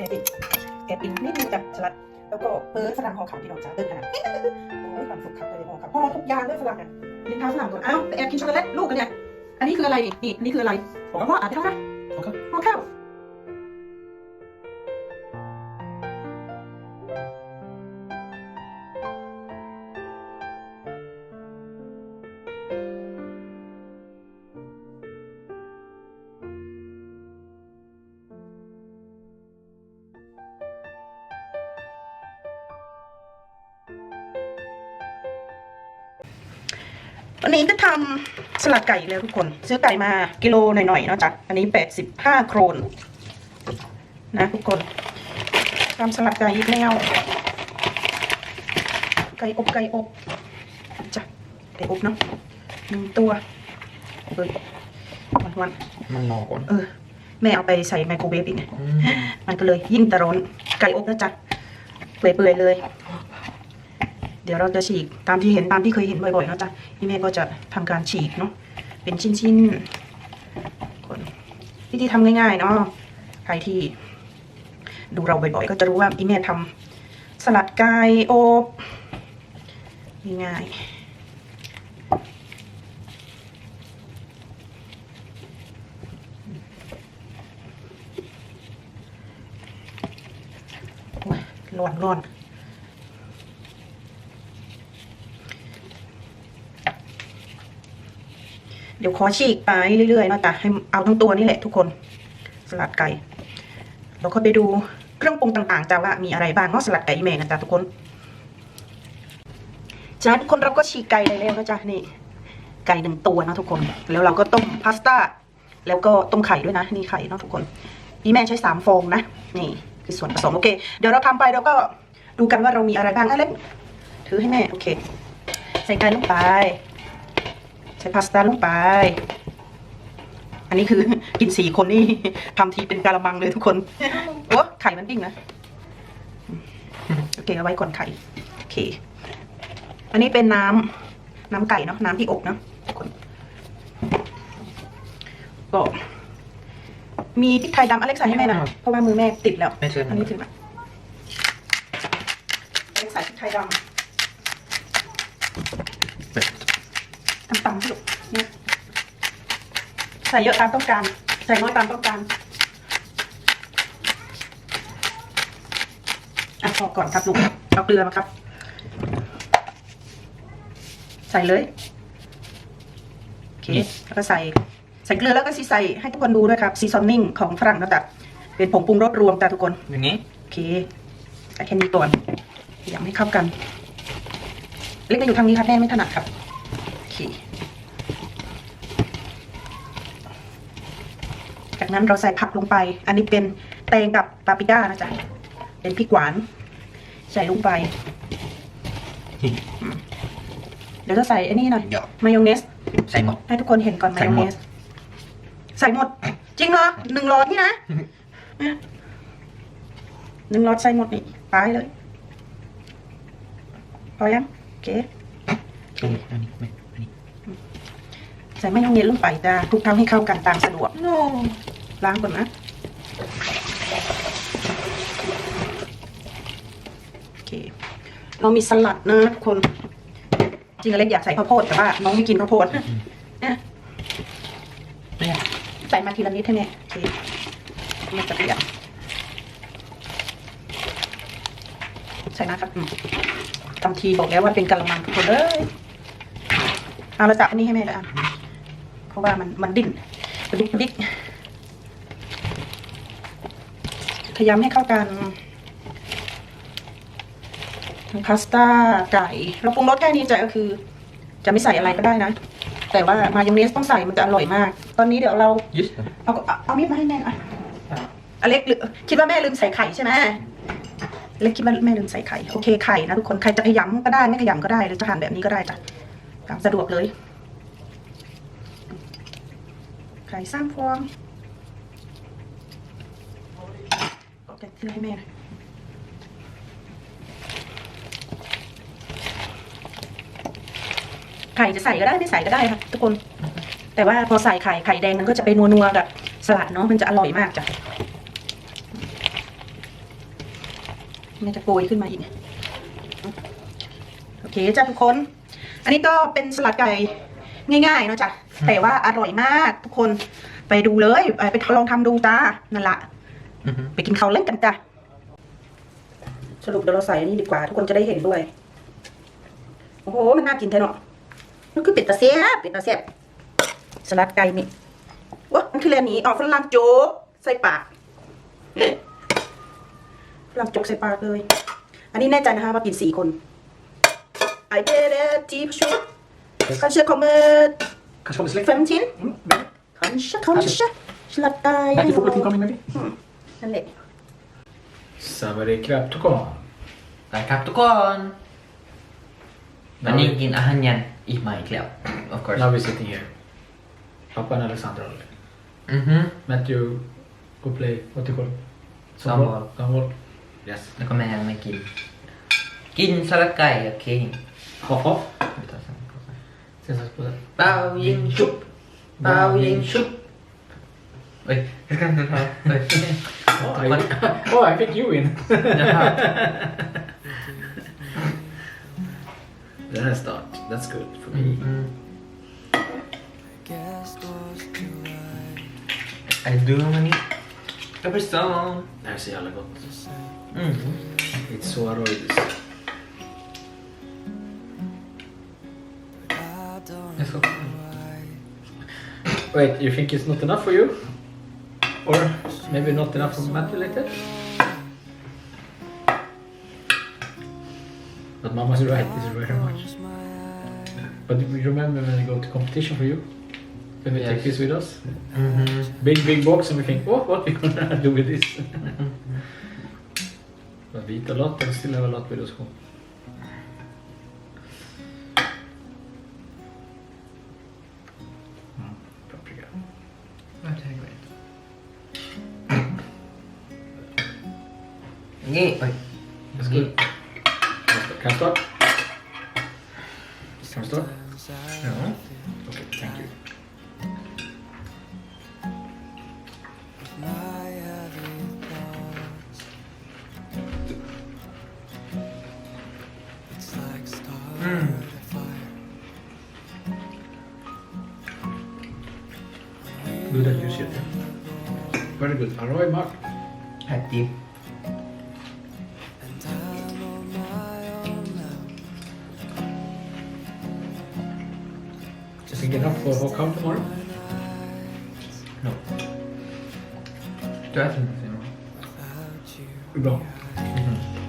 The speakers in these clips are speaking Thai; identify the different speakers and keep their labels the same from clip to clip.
Speaker 1: ม่ติแอบกินนิดนึงจ้ะฉลัด แล้วก็เปิดฝรั่งหอขาวพี่น้องจ้าเดินขนาดโอ้ยความสุขครับเลยห่อขาวพ่อทุกอย่างด้วยฝรั่งเนี่ยลิ้นเท้าฝรั่งก่อนอ้าวไปแอบกินช็อกโกแลตลูกกันเนี่ยอันนี้คืออะไรนี่นี่อันนี้คืออะไรบอกว่าอาจจะเท่านะ
Speaker 2: ของเขา
Speaker 1: ห่อข้าว วันนี้จะทำสลัดไก่อีกแล้วทุกคน ซื้อไก่มากิโลหน่อยๆเนาะจ้ะอันนี้แปดสิบห้าโครนนะทุกคนทำสลัดไก่อีกแล้วไก่อบไก่อบจ้ะไก่อบเนาะหนึ่งตัวเฮ้ยวันวัน
Speaker 2: มันหนอก่อน
Speaker 1: ๆเออแม่เอาไปใส่ไมโครเวฟอีกไง
Speaker 2: อืม
Speaker 1: มันก็เลยยิ่งตะร้อนไก่อบนะจ๊ะเปื่อยๆเลยเดี๋ยวเราจะฉีกตามที่เห็นตามที่เคยเห็นบ่อยๆเนาะจ๊ะพี่แม่ก็จะทำการฉีกเนาะเป็นชิ้นๆคนวิธีทำง่ายๆเนาะใครที่ดูเราบ่อยๆ ก็จะรู้ว่าพี่แม่ทำสลัดไก่อบง่ายๆโอ้ยร้อนร้อน เดี๋ยวขอฉีกไปเรื่อยๆนะจ๊ะให้เอาทั้งตัวนี่แหละทุกคน สลัดไก่เราก็ไปดูเครื่องปรุงต่างๆจ้าว่ามีอะไรบ้างเนาะสลัดไก่แม่นะจ๊ะทุกคนจากนั้นทุกคนเราก็ฉีกไก่ได้แล้วนะจ๊ะนี่ ไก่หนึ่งตัวนะทุกคน แล้วเราก็ต้มพาสต้าแล้วก็ต้มไข่ด้วยนะนี่ไข่เนาะทุกคนนี่แม่ใช้สามฟองนะนี่คือส่วนผสมโอเค เดี๋ยวเราทำไปเราก็ดูกันว่าเรามีอะไรบ้างอะเล็กถือให้แม่โอเค ใส่ไก่ลงไป ใส่พาสต้าลงไป อันนี้คือกินสี่คนนี่ทำทีเป็นกะละมังเลยทุกคนโอ้ไข่มันปิ้งนะ โอเคเอาไว้ก่อนไข่ โอเค อันนี้เป็นน้ำน้ำไก่เนาะน้ำที่อบเนาะทุกคน ก็มีพริกไทยดำอเล็กใส่ให้แม่นะเพราะว่ามือแม่ติดแล้ว
Speaker 2: ไม่เชิญ
Speaker 1: อันนี้ถือมาอเล็กใส่พริกไทยด
Speaker 2: เป็ดำ
Speaker 1: ตำๆที่ลูกเนี่ยใส่เยอะตามต้องการ ใส่น้อยตามต้องการอะพอก่อนครับลุงเอาเกลือมาครับ ใส่เลยโอเคแล้วก็ใส่ใส่เกลือแล้วก็ซีใส่ให้ทุกคนดูด้วยครับซีซอนนิ่งของฝรั่งนะจ๊ะเป็นผงปรุงรสรวมจ้ะทุกคน
Speaker 2: อย่างนี้
Speaker 1: โอเคใส่แค่นี้ก่อนพยายามให้เข้ากัน เล็กไปอยู่ทางนี้ครับแม่ไม่ถนัดครับโอเค จากนั้นเราใส่ผักลงไป อันนี้เป็นแตงกับปาปริก้านะจ๊ะ เป็นพริกหวาน ใส่ลงไปอืมเดี๋ยวจะใส่อันนี้หน่อย
Speaker 2: เดี๋ยว
Speaker 1: มายองเนส
Speaker 2: ใส่หมด
Speaker 1: ให้ทุกคนเห็นก่อน
Speaker 2: ใส่
Speaker 1: มายอง
Speaker 2: หม
Speaker 1: เน
Speaker 2: ด
Speaker 1: ส ใส่หมด จริงเหรอหนึ่งหลอดนี่นะ หนึ่งหลอดใส่หมดนี่ตายเลยพอยังโอเค
Speaker 2: อันนี้อันนี้ไม่อันนี้
Speaker 1: ใส่มายองเนสลงไปจ้าคลุกเคล้าให้เข้ากันตามสะดวก
Speaker 2: โน่
Speaker 1: ล้างก่อนนะโอเคเรามีสลัดนะทุกคนจริงอเล็กอยากใส่ข้าวโพดแต่ว่าน้องไม่กินข้าวโพดนะ
Speaker 2: ไม่อยาก
Speaker 1: ใส่มาทีละนิดให้แม่โอเคแม่จะเปลี่ยนใส่นะครับอืมทำทีบอกแล้วว่าเป็นกะละมังทุกคนเลยเอาเราจับอันนี้ให้แม่เลยอะ เพราะว่ามันมันดิ้นกระดุกกระดิกพยายามให้เข้ากันทั้งพาสต้าไก่เราปรุงรสแค่นี้จะก็คือ จะไม่ใส่อะไรก็ได้นะ แต่ว่ามายองเนสต้องใส่มันจะอร่อยมาก ตอนนี้เดี๋ยวเรา
Speaker 2: ยึด
Speaker 1: เอาเอาเอามีดมาให้แม่หน่อยอเล็กลืมคิดว่าแม่ลืมใส่ไข่ใช่ไหมอเล็กคิดว่าแม่ลืมใส่ไข่โอเคไข่นะทุกคนใครจะขยำก็ได้ไม่ขยำก็ได้หรือจะหั่นแบบนี้ก็ได้จ้ะตามสะดวกเลย ไข่สร้างฟองเอาแกะที่ให้แม่ไข่จะใส่ก็ได้ไม่ใส่ก็ได้ค่ะทุกคน แต่ว่าพอใส่ไข่ไข่แดงมันก็จะไปนัวๆกับสลัดเนาะมันจะอร่อยมากจ้ะแม่จะโกยขึ้นมาอีกโอเคจ้ะทุกคน อันนี้ก็เป็นสลัดไก่ง่ายๆเนาะจ้ะ แต่ว่าอร่อยมากทุกคนไปดูเลยเอ่อไปลองทำดูจ้านั่นละ
Speaker 2: อือฮึ
Speaker 1: ไปกินข้าวเล่นกันจ้ะสรุปเดี๋ยวเราใส่อันนี้ดีกว่า ทุกคนจะได้เห็นด้วย โอ้โห มันน่ากินแท้เนาะมันคือเป็ดตาเสียบเป็ดตาเสียบสลัดไก่นี่วะมันคืออะไรนี้ออกฝรั่งโจ๊กใส่ปากฝรั่งโจ๊กใส่ปากเลย อันนี้แน่ใจนะคะว่ากินสี่คนไอเดเดจีพชูคันเชื่อคอมเมอร์
Speaker 3: Kanske
Speaker 1: Kanskje komme slik? 15?
Speaker 3: Mm.
Speaker 2: Kanskje, kanskje. Slapp deg av. Ikke kom inn med det. Mm. Samari Kraptokon. Nah, Kraptokon. Maningin ahanyan i mig club, of course.
Speaker 3: Now we're sitting here. Pappa och Alexandra.
Speaker 2: Mm-hmm.
Speaker 3: Matthew, go play. What do you call it?
Speaker 2: Sombol.
Speaker 3: Sombol. Yes.
Speaker 2: hem med Kim. Kim Salakai. Okej. salakay, Vi tar
Speaker 3: sen.
Speaker 2: 这首歌暴饮酒，暴饮酒。Oi, oi.
Speaker 3: Oh, I, oh, I think you win. Then I start. That's good for me.
Speaker 2: I do many every song.
Speaker 3: That's the other så jävla It's so aroidis. Wait, you think it's not enough for you? Or maybe not enough for Matthew later? But Mama's right, this is very much. But we remember when we go to competition for you? When we
Speaker 2: yes.
Speaker 3: take this with us?
Speaker 2: Mm -hmm.
Speaker 3: Big, big box and we think, oh, what are we gonna do with this? Mm-hmm. but we eat a lot and still have a lot with us home.
Speaker 2: に、はい、マスク、キャ
Speaker 3: スト Can
Speaker 2: stop? No?
Speaker 3: Okay, thank you.
Speaker 2: Mm.
Speaker 3: Good and juicy. Very good. Arroy, Mark. Happy. come tomorrow? No. Do I have
Speaker 2: something? No. Mm
Speaker 3: -hmm.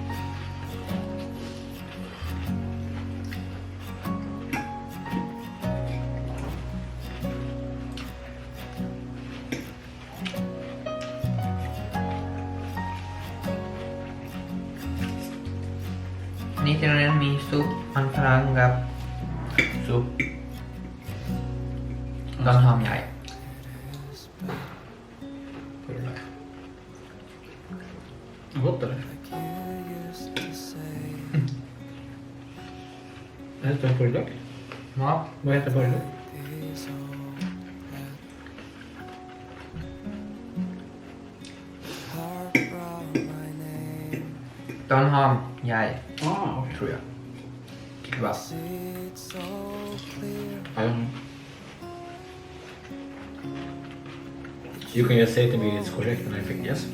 Speaker 3: Nereden koyduk?
Speaker 2: Ne yap? Buraya da koyduk. Dann haben jeg
Speaker 3: ah.
Speaker 2: tror
Speaker 3: jeg. Kvass. Um, you can just say to me it's correct and I think yes.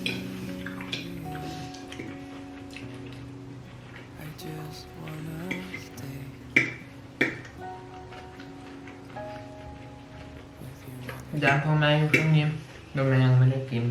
Speaker 2: จานพ่อแม่อยู่พรุ่งนี้โดยแม่งไม่ได้กิน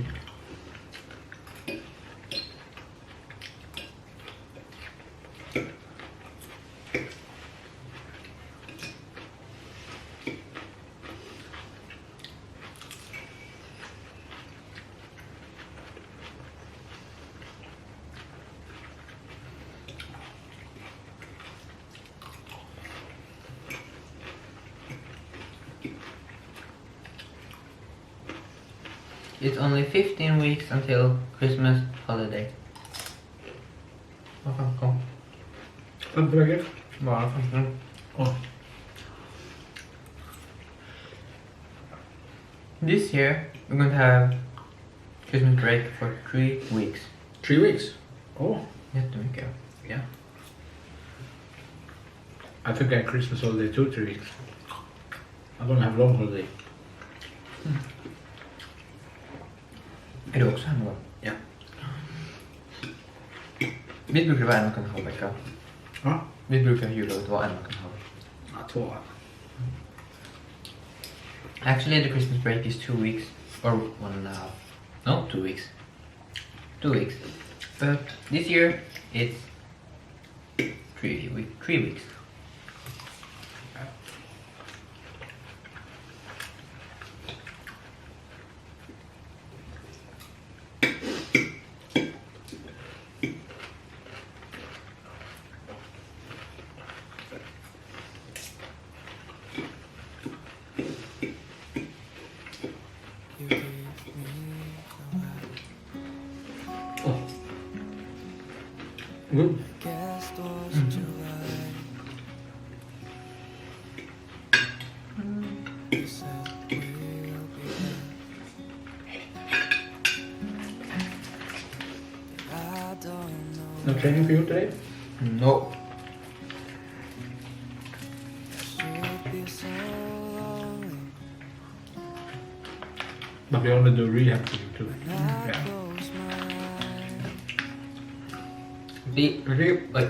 Speaker 2: It's only 15 weeks until Christmas holiday. Vad fan kom?
Speaker 3: Fem burgare.
Speaker 2: Bara 15.
Speaker 3: Oh.
Speaker 2: This year, we're going to have Christmas break for three weeks.
Speaker 3: Three weeks. Oh,
Speaker 2: Jättemycket.
Speaker 3: Yeah. I think I had Christmas holiday two, three weeks. I'm gonna have long holiday. Hmm.
Speaker 2: Är du också då?
Speaker 3: Ja.
Speaker 2: Vi brukar vara en och en halv vecka.
Speaker 3: Ja.
Speaker 2: Vi brukar jullovet vara en och en halv.
Speaker 3: Ja, två.
Speaker 2: Actually, the Christmas break is two weeks or one and a half. No, two weeks. Two weeks. But this year it's three week, three weeks.
Speaker 3: No training for you today?
Speaker 2: No.
Speaker 3: But we only do rehab for you
Speaker 4: today.
Speaker 3: Yeah.
Speaker 2: Re,
Speaker 3: re,
Speaker 2: like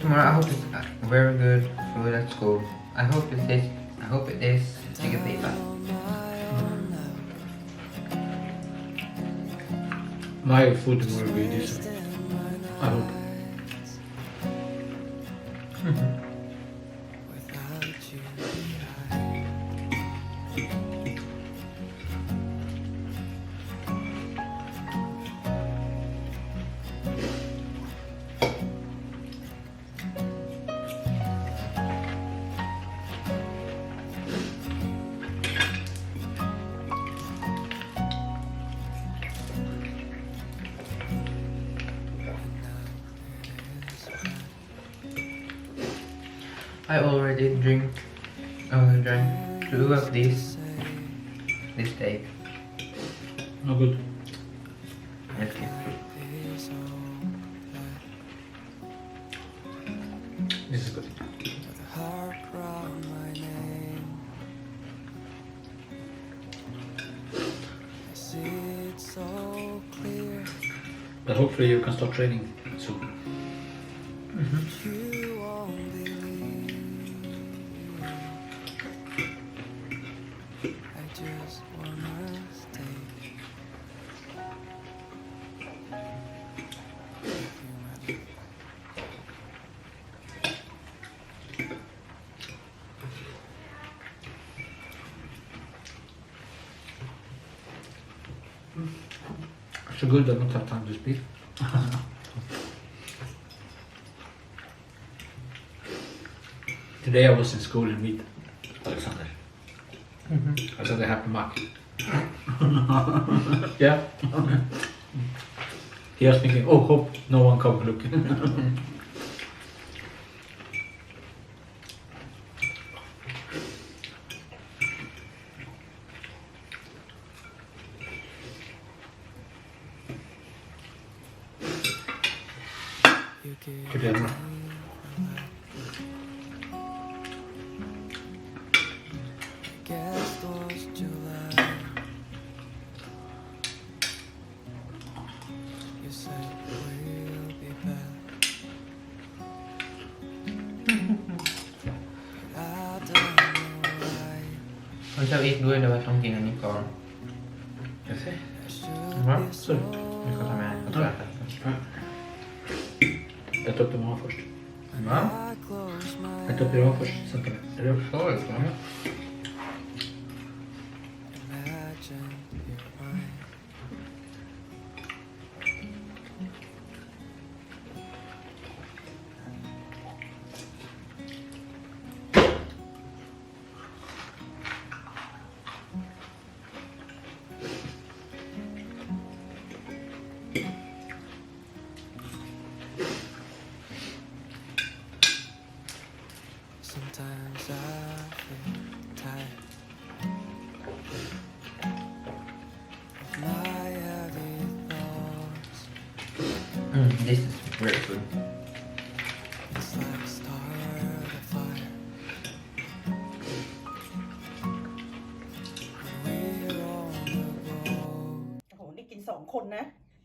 Speaker 2: tomorrow I hope it's very good food at school. I hope it is I hope it is chicken paper.
Speaker 4: on my.
Speaker 3: Food will be
Speaker 4: my
Speaker 3: I hope.
Speaker 2: I already drink uh, drank two of these this day.
Speaker 3: No good.
Speaker 4: Okay.
Speaker 3: This is good. But hopefully you can start training soon. Good I don't have time to speak. Today I was in school and meet Alexander. I said I have to mark. yeah. he was thinking, oh, hope no one come look.
Speaker 4: I don't know why.
Speaker 2: เขาจะอีกด้วยแต่ว่าต้องกินอันนี้ก่อน
Speaker 3: Jag ser.
Speaker 4: I should
Speaker 2: Ja,
Speaker 4: be
Speaker 3: så.
Speaker 4: so
Speaker 2: Jag ska ta med en
Speaker 3: Ja.
Speaker 2: kontakt.
Speaker 3: Jag tar upp dem av först.
Speaker 2: Va?
Speaker 4: I close my
Speaker 3: Jag
Speaker 4: Eu
Speaker 1: tô tomando uma força. Não? Eu tô tomando uma força. Eu sou, eu sou.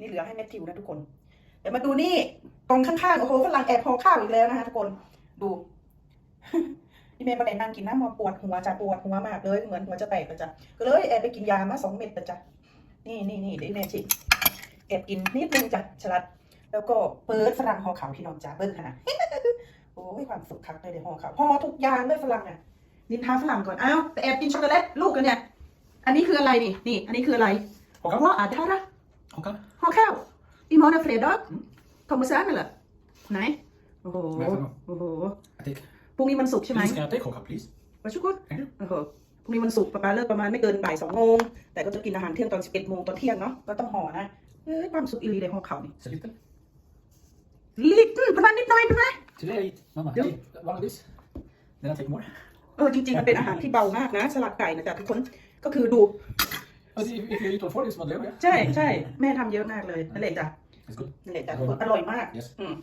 Speaker 1: นี่เหลือให้แมทธิวนะทุกคน เดี๋ยวมาดูนี่กองข้างๆโอ้โหฝรั่งแอบห่อข้าวอีกแล้วนะคะทุกคนดูพี่เมย์มาได้นั่งกินน้ำมาปวดหัวจะปวดหัวมากเลยเหมือนหัวจะแตกเลยจ้ะก็เลยแอบไปกินยามาสองเม็ดเลยจ้ะนี่นี่นี่เดี๋ยวแม่ชิแอบกินนิดนึงจ้ะฉลัด แล้วก็เปิดฝรั่งห่อขาวพี่น้องจ้าเบิ้งขนาดโอ้ยความสุขคักเลยเดี๋ยวห่อขาวห่อทุกอย่างเลยฝรั่งอะนินทาฝรั่งก่อนอ้าวไปแอบกินช็อกโกแลตลูกกันเนี่ยอันนี้คืออะไรนี่นี่ อันนี้คืออะไร
Speaker 3: Håkan?
Speaker 1: ว่าอะได้ละ
Speaker 3: Håkan?
Speaker 1: ห่อข้าวอีมอนอะเฟรดอกคอมมูซ่าไหมล่ะ ไหนโอ้โห
Speaker 3: ไม่ครับ
Speaker 1: โอ้โห
Speaker 3: I take...
Speaker 1: พรุ่งนี้มันศุกร์ใช่ไหม
Speaker 3: Please, can I take Håkan, please?
Speaker 1: มาชุกุด
Speaker 3: Thank you.
Speaker 1: โอ้โหพรุ่งนี้มันศุกร์ป้าปาเลิกประมาณไม่เกินบ่ายสองโมง แต่ก็จะกินอาหารเที่ยงตอนสิบเอ็ดโมงตอนเที่ยงเนาะ ก็ต้องห่อนะ เอ้ยความสุขอีหลีเลยห่อข้าวนี่
Speaker 3: Så lite.
Speaker 1: ลิตรประมาณนิดหน่อยเป็นไร
Speaker 3: Today I eat, Mamma,
Speaker 1: Jo.
Speaker 3: I eat one of this. Then I take more.
Speaker 1: เออจริงๆมันเป็นอาหารที่เบามากนะ สลัดไก่นะจ๊ะทุกคน ก็คือดู
Speaker 3: But if, if you eat all four, it's one lever, yeah?
Speaker 1: ใช่ใช่แม่ทำเยอะมากเลยนั่นแหละจ้ะ
Speaker 3: It's good.
Speaker 1: นั่นแหละจ้ะทุกคนอร่อยมาก
Speaker 3: Yes.
Speaker 1: อืม